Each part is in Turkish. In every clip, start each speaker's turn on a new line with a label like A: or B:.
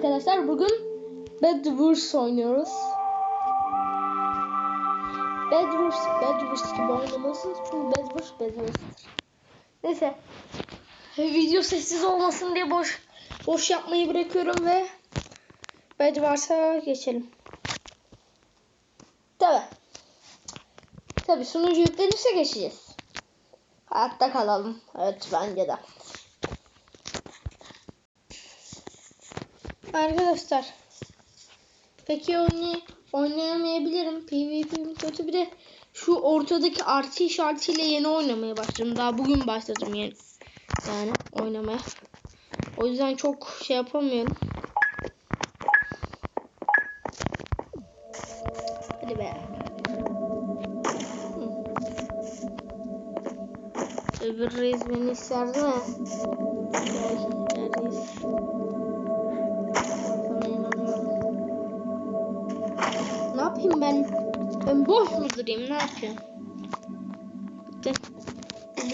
A: arkadaşlar bugün Bed Wars oynuyoruz. Bed Wars, Bed Wars gibi oynamalısınız çünkü Bed Wars Bed Wars'tır. Neyse. Video sessiz olmasın diye boş boş yapmayı bırakıyorum ve Bed Wars'a geçelim. Tabi. Tabi sunucu yüklenirse geçeceğiz. Hayatta kalalım. Evet bence de. Arkadaşlar. Peki oynay oynayamayabilirim. PvP'm kötü bir de şu ortadaki artı işaretiyle yeni oynamaya başladım. Daha bugün başladım yeni. Yani oynamaya. O yüzden çok şey yapamıyorum. Hadi be. Öbür reis beni ister değil mi? Gel, gel reis. Yapayım ben? Ben boş mu durayım? Ne yapayım? Bitti.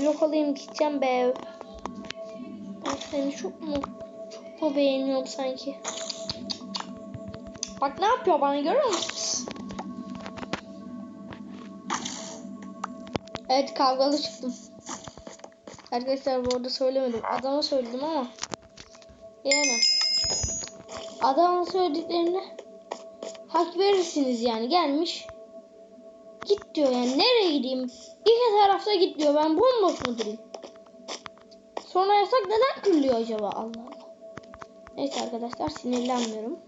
A: Blok alayım gideceğim be. Ben seni çok mu çok mu beğeniyorum sanki? Bak ne yapıyor bana görüyor musunuz? Evet kavgalı çıktım. Arkadaşlar bu arada söylemedim. Adama söyledim ama. Yani. Adamın söylediklerini hak verirsiniz yani. Gelmiş. Git diyor yani. Nereye gideyim? İki tarafta git diyor. Ben bomboş mu durayım? Sonra yasak neden kırılıyor acaba? Allah Allah. Neyse arkadaşlar sinirlenmiyorum.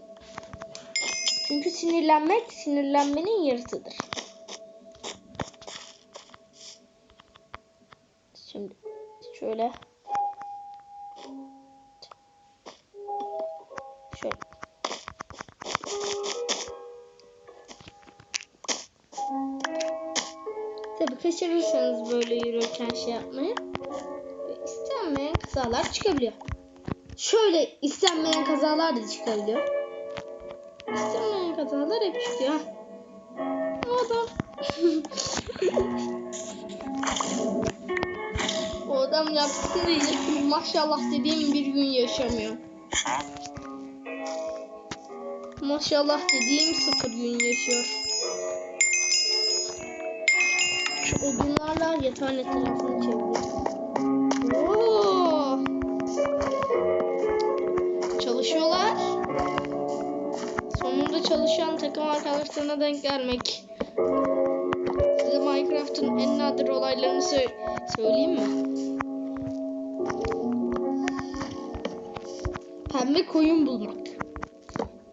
A: Çünkü sinirlenmek sinirlenmenin yarısıdır. Şimdi şöyle şöyle Tabi kaçırırsanız böyle yürürken şey yapmayı istenmeyen kazalar çıkabiliyor. Şöyle istenmeyen kazalar da çıkabiliyor. İstenmeyen kazalar hep çıkıyor. O adam O adam yaptı diyecektim. Maşallah dediğim bir gün yaşamıyor. Maşallah dediğim sıfır gün yaşıyor. Şu odunlarla yatağın etrafını çeviriyor. Oo! Çalışıyorlar. Sonunda çalışan takım arkadaşlarına denk gelmek. Size Minecraft'ın en nadir olaylarını sö- söyleyeyim mi? Pembe koyun bulmak.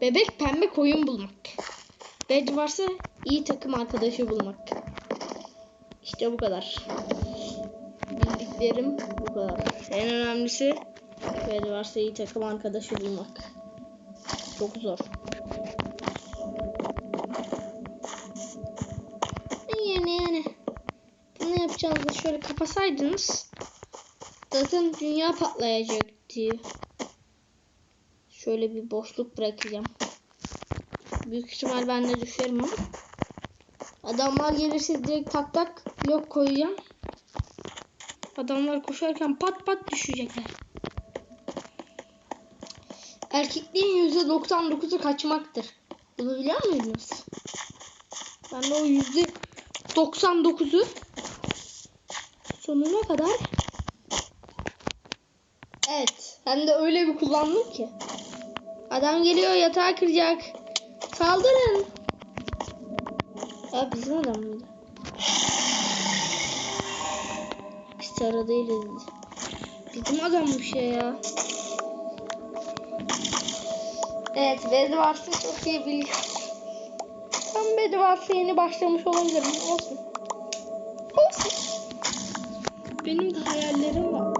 A: Bebek pembe koyun bulmak. Bed varsa iyi takım arkadaşı bulmak. İşte bu kadar. Bildiklerim bu kadar. En önemlisi Bed varsa iyi takım arkadaşı bulmak. Çok zor. Yani yani. Ne yapacağınızı şöyle kapasaydınız zaten dünya patlayacaktı. Şöyle bir boşluk bırakacağım. Büyük ihtimal ben de düşerim ama. Adamlar gelirse direkt tak tak blok koyacağım. Adamlar koşarken pat pat düşecekler. Erkekliğin %99'u kaçmaktır. Bunu biliyor muydunuz? Ben de o %99'u sonuna kadar Evet. Hem de öyle bir kullandım ki. Adam geliyor yatağı kıracak. Saldırın. Ya bizim adam mıydı? Tara değiliz. Bizim adammış ya ya. Evet Bedwars'ı çok iyi biliyorum. Ben Bedwars'a yeni başlamış olabilirim. Olsun. Olsun. Benim de hayallerim var.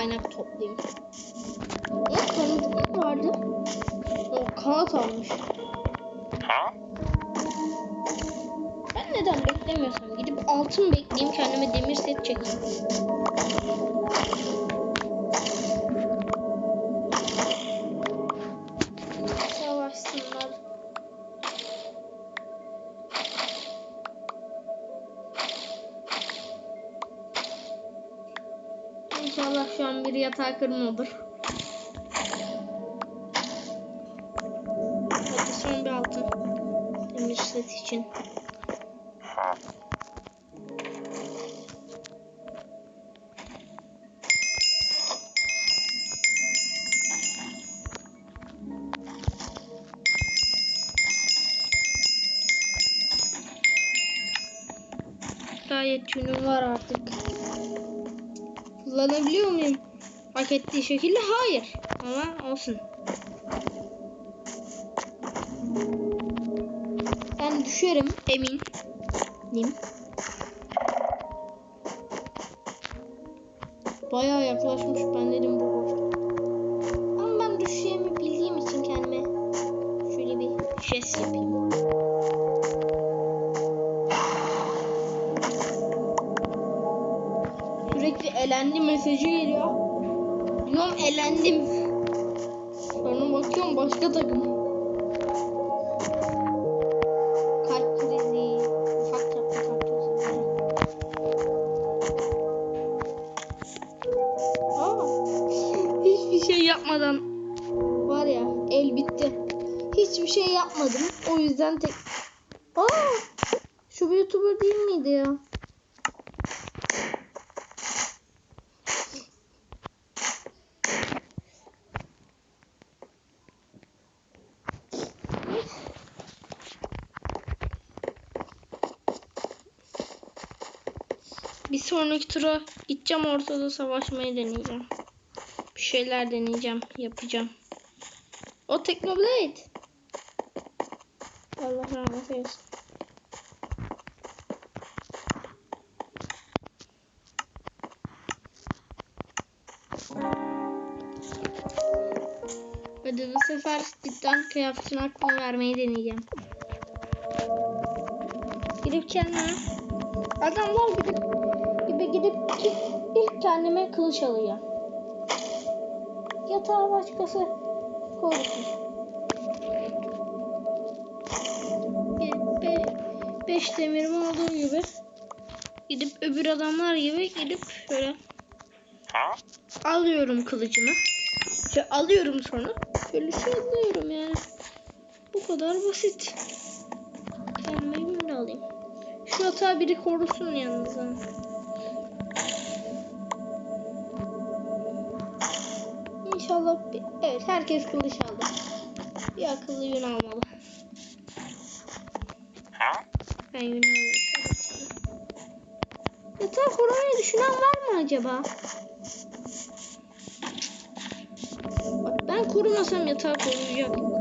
A: Kaynak toplayayım. O tanıdık vardı. O kanat almış. Ben neden beklemiyorsam gidip altın bekleyeyim kendime demir set çekeyim. An bir yatağı kırmadır. Hadi son bir altın. Demir set için. Gayet yünüm var artık. Kullanabiliyor muyum? Hak ettiği şekilde hayır. Ama olsun. Ben düşerim eminim. Bayağı yaklaşmış ben dedim bu. Ama ben düşeceğimi bildiğim için kendime şöyle bir jest yapayım. Sürekli elendi mesajı geliyor. Elendim. Sonra bakıyorum başka takım. Bir sonraki tura gideceğim ortada savaşmayı deneyeceğim. Bir şeyler deneyeceğim, yapacağım. O Technoblade. Allah rahmet eylesin. Hadi bu sefer cidden kıyafetin hakkını vermeyi deneyeceğim. Gidip kendime adamlar gidip gibi gidip ilk, ilk kendime kılıç alacağım. Yatağı başkası korusun. Be, be, beş demirim olduğu gibi gidip öbür adamlar gibi gidip şöyle alıyorum kılıcımı. Şöyle alıyorum sonra şöyle şey alıyorum yani. Bu kadar basit. Kendime yünle alayım. Şu hata biri korusun yalnız. ha. İnşallah bir... Evet herkes kılıç aldı. Bir akıllı yün almalı. Ben yün alayım. Yatağı korumayı düşünen var mı acaba? Bak ben korumasam yatağı koruyacak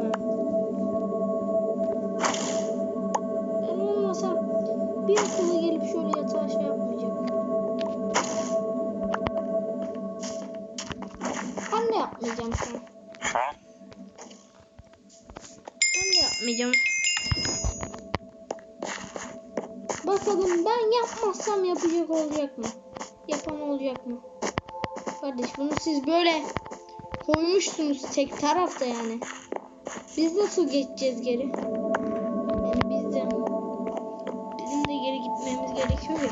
A: Kardeş bunu siz böyle koymuşsunuz tek tarafta yani. Biz nasıl geçeceğiz geri? Yani biz de bizim de geri gitmemiz gerekiyor ya.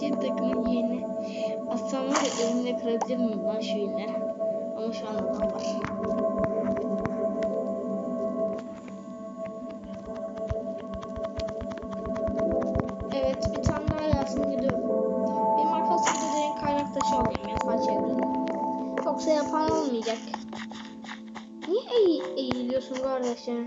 A: Şey takımın yeğeni. Aslında var ya kırabilir miyim lan şu? Ama şu an adam var. 先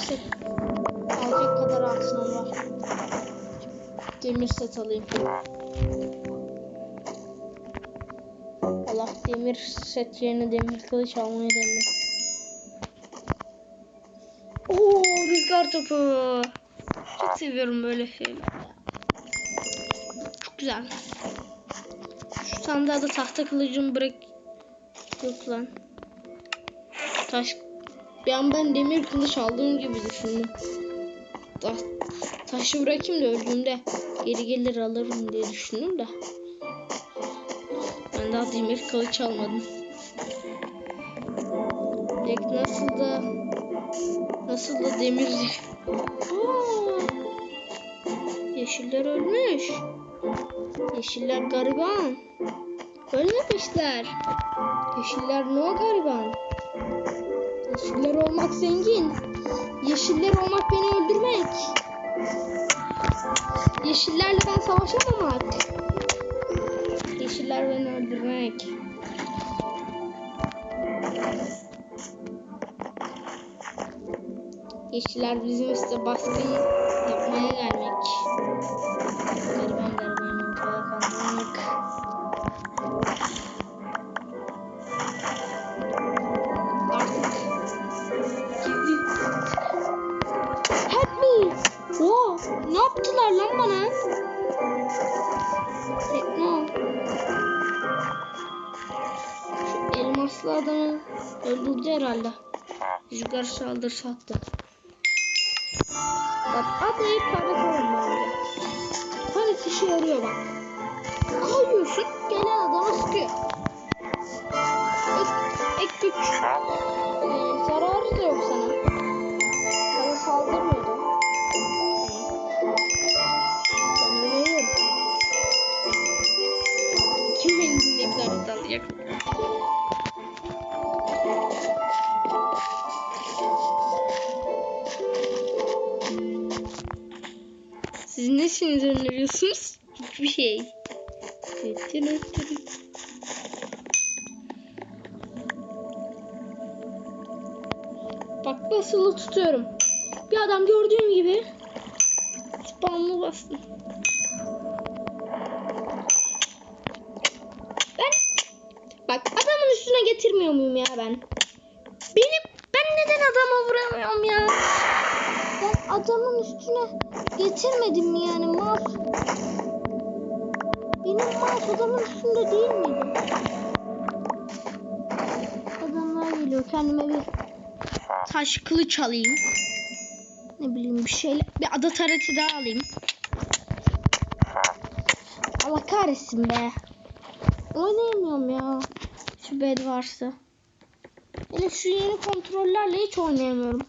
A: set alacak kadar altınım var. Demir set alayım. Allah demir set yerine demir kılıç almayı denedim. Oo rüzgar topu. Çok seviyorum böyle şeyler. ya. Çok güzel. Şu sandığa da tahta kılıcımı bırak. Yok lan. Taş. Bir an ben demir kılıç aldığım gibi düşündüm. Ta taşı bırakayım da öldüğümde geri gelir alırım diye düşündüm de. Ben daha demir kılıç almadım. Direkt nasıl da nasıl da demir! Yeşiller ölmüş. Yeşiller gariban. Ölmemişler. Yeşiller no gariban. Yeşiller olmak zengin. Yeşiller olmak beni öldürmek. Yeşillerle ben savaşamamak. Yeşiller beni öldürmek. Yeşiller bizim üstte baskın yapmaya gelmek. Gariban öldürdü herhalde. Rüzgar saldırısı attı. Bak adayı para koyun bence. Panik işe yarıyor bak. Koyuyorsun gelen adama sıkıyor. Ek, ek güç. Ee, zararı Öneriyorsunuz? Hiçbir şey. Bak basılı tutuyorum. Bir adam gördüğüm gibi spamlı bastım. Ben bak adamın üstüne getirmiyor muyum ya ben? Beni ben neden adama vuramıyorum ya? Ben adamın üstüne getirmedim mi yani mouse? Benim mouse adamın üstünde değil miydi? Adamlar geliyor kendime bir taş kılıç alayım. Ne bileyim bir şeyle bir ada tareti daha alayım. Allah kahretsin be. Oynayamıyorum ya. Şu bed varsa. Hele şu yeni kontrollerle hiç oynayamıyorum.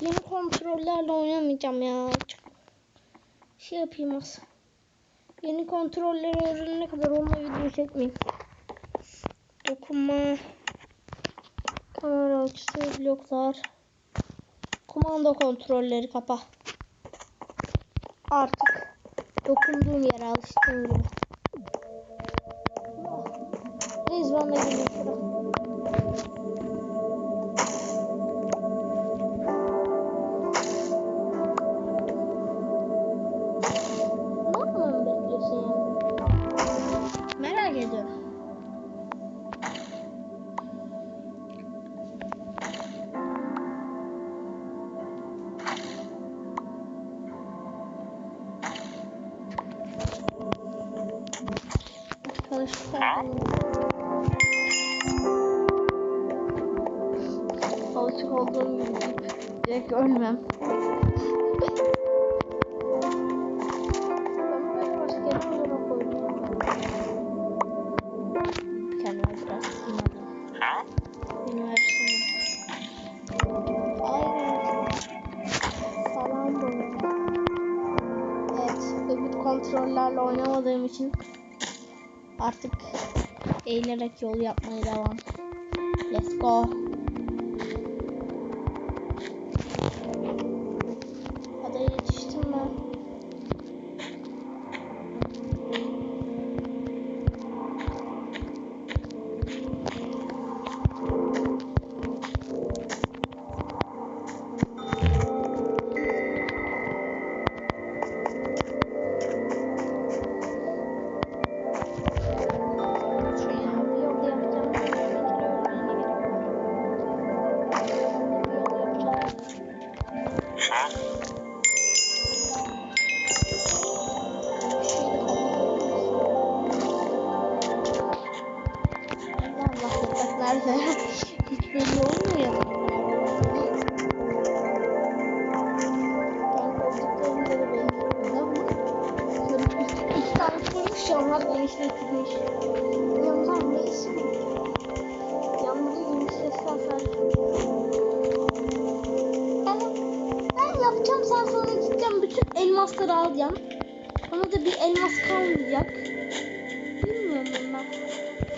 A: Yeni kontrollerle oynamayacağım ya. Şey yapayım az. Yeni kontrolleri öğrenene kadar onunla video çekmeyeyim. Dokunma. Kamera açısı, bloklar. Kumanda kontrolleri kapa. Artık dokunduğum yere alıştığım gibi. Reis bana ediyorum. Çalıştılar. Alışık olduğum gibi direkt ölmem. kontrollerle oynamadığım için artık eğilerek yol yapmaya devam. Let's go. az kalmayacak. Bilmiyorum ben.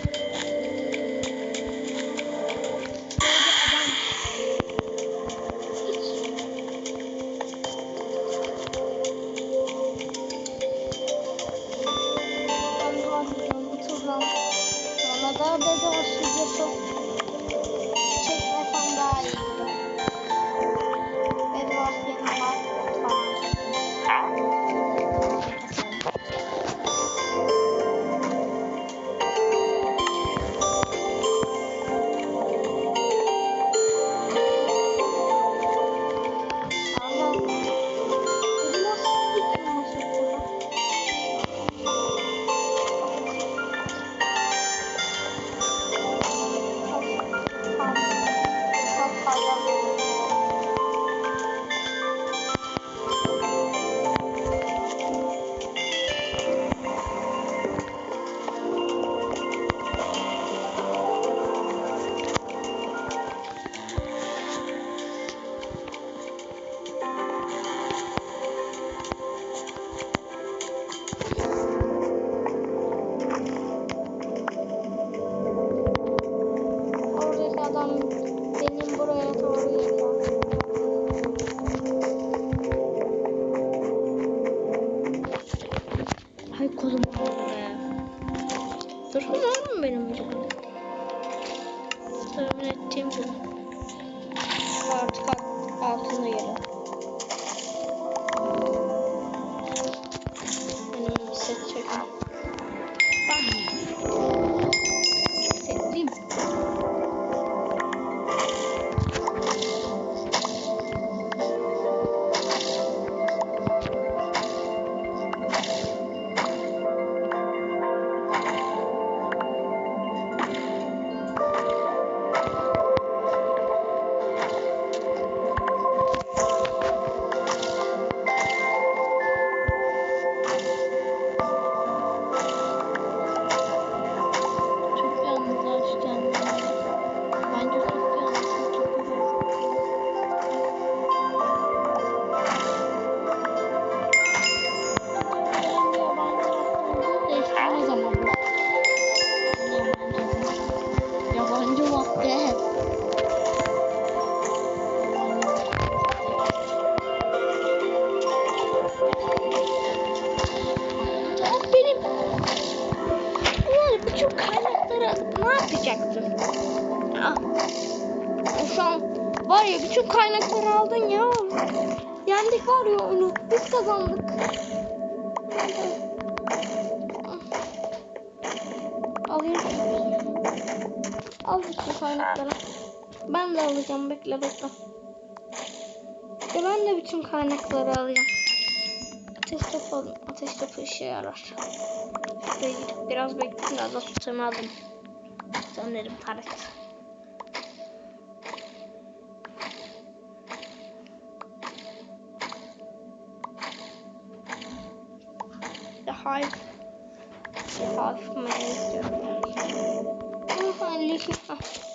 A: var ya bütün kaynakları aldın ya. Yendik var ya onu. Biz kazandık. Alıyorum. Al bütün kaynakları. Ben de alacağım. Bekle bekle. Ya ben de bütün kaynakları alacağım. Ateş topu alın. Ateş topu işe yarar. Biraz bekledim. Biraz da su aldım. Sanırım tarif. of my little.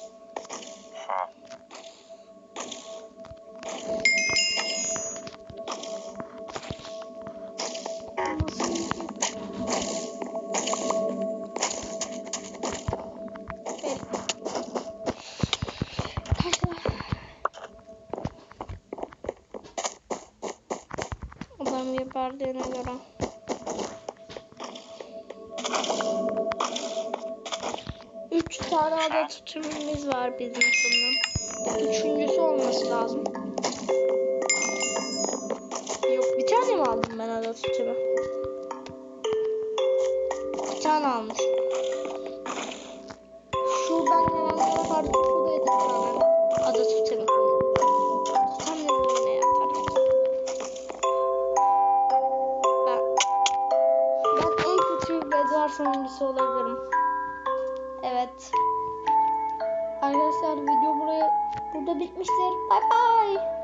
A: Tane ada tutumumuz var bizim sanırım. Üçüncüsü olması lazım. Yok bir tane mi aldım ben ada tutumu? Bir tane almışım. Şu ben hemen farklı bir tane. Ada en kötü Bedvar sonuncusu olabilirim. Evet. Arkadaşlar video buraya burada bitmiştir. Bay bay.